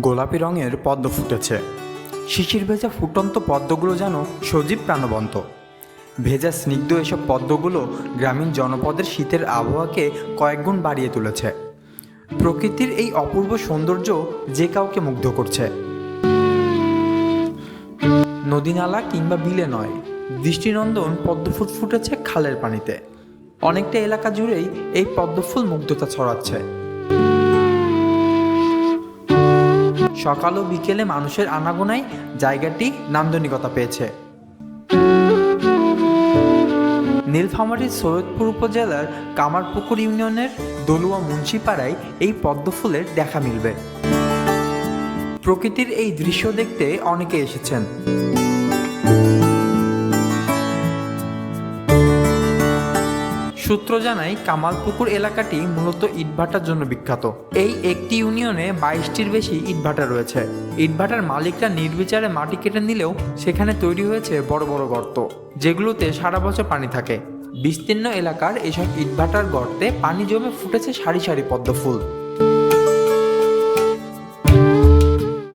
গোলাপি রঙের পদ্ম ফুটেছে। শিশির ভেজা ফুটন্ত পদ্মগুলো যেন সজীব প্রাণবন্ত। ভেজা স্নিগ্ধ এসব পদ্মগুলো গ্রামীণ জনপদের শীতের আবহাওয়াকে কয়েকগুণ বাড়িয়ে তুলেছে। প্রকৃতির এই অপূর্ব সৌন্দর্য যে কাউকে মুগ্ধ করছে। নদীনালা কিংবা বিলে নয়, দৃষ্টিনন্দন পদ্মফুল ফুটেছে খালের পানিতে। অনেকটা এলাকা জুড়েই এই পদ্মফুল মুগ্ধতা ছড়াচ্ছে। সকাল ও বিকেলে মানুষের আনাগোনায় জায়গাটি নান্দনিকতা পেয়েছে। নীলফামারীর সৈয়দপুর উপজেলার কামারপুকুর ইউনিয়নের দলুয়া মুন্সিপাড়ায় এই পদ্মফুলের দেখা মিলবে। প্রকৃতির এই দৃশ্য দেখতে অনেকে এসেছেন। সূত্র জানায়, কামালপুকুর এলাকাটি মূলত ইটভাটার জন্য বিখ্যাত। এই একটি ইউনিয়নে বাইশটির বেশি ইটভাটা রয়েছে। ইটভাটার মালিকরা নির্বিচারে মাটি কেটে নিলেও সেখানে তৈরি হয়েছে বড় বড় গর্ত, যেগুলোতে সারা বছর পানি থাকে। বিস্তীর্ণ এলাকার এসব ইটভাটার গর্তে পানি জমে ফুটেছে সারি সারি পদ্ম ফুল।